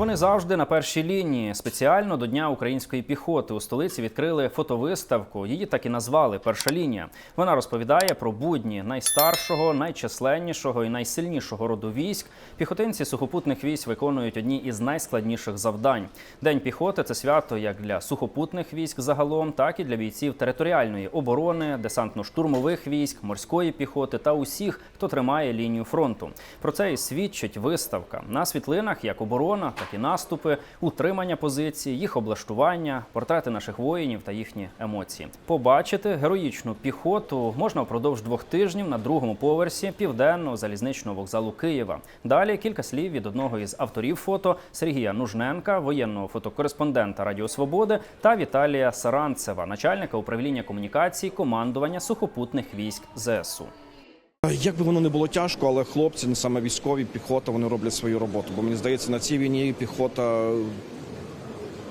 Вони завжди на першій лінії. Спеціально до Дня української піхоти у столиці відкрили фотовиставку. Її так і назвали Перша лінія. Вона розповідає про будні найстаршого, найчисленнішого і найсильнішого роду військ. Піхотинці сухопутних військ виконують одні із найскладніших завдань. День піхоти це свято як для сухопутних військ загалом, так і для бійців територіальної оборони, десантно-штурмових військ, морської піхоти та усіх, хто тримає лінію фронту. Про це і свідчить виставка на світлинах, як оборона, так і наступи, утримання позицій, їх облаштування, портрети наших воїнів та їхні емоції. Побачити героїчну піхоту можна впродовж двох тижнів на другому поверсі південного залізничного вокзалу Києва. Далі кілька слів від одного із авторів фото Сергія Нужненка, воєнного фотокореспондента Радіо Свободи та Віталія Саранцева, начальника управління комунікацій командування сухопутних військ ЗСУ. Як би воно не було тяжко, але хлопці, не саме військові, піхота, вони роблять свою роботу. Бо мені здається, на цій війні піхота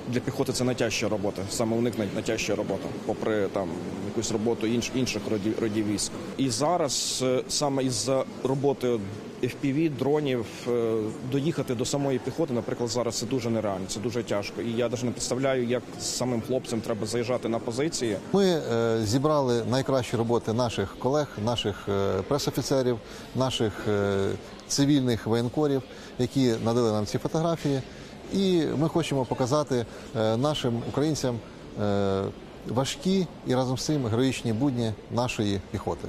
для піхоти це найтяжча робота. Саме у них найтяжча робота, попри там якусь роботу інш, інших родів, військ. І зараз е, саме із-за роботи FPV, дронів, е, доїхати до самої піхоти, наприклад, зараз це дуже нереально, це дуже тяжко. І я навіть не представляю, як самим хлопцям треба заїжджати на позиції. Ми е, зібрали найкращі роботи наших колег, наших е, пресофіцерів, наших цивільних воєнкорів, які надали нам ці фотографії. І ми хочемо показати нашим українцям важкі і разом з цим героїчні будні нашої піхоти.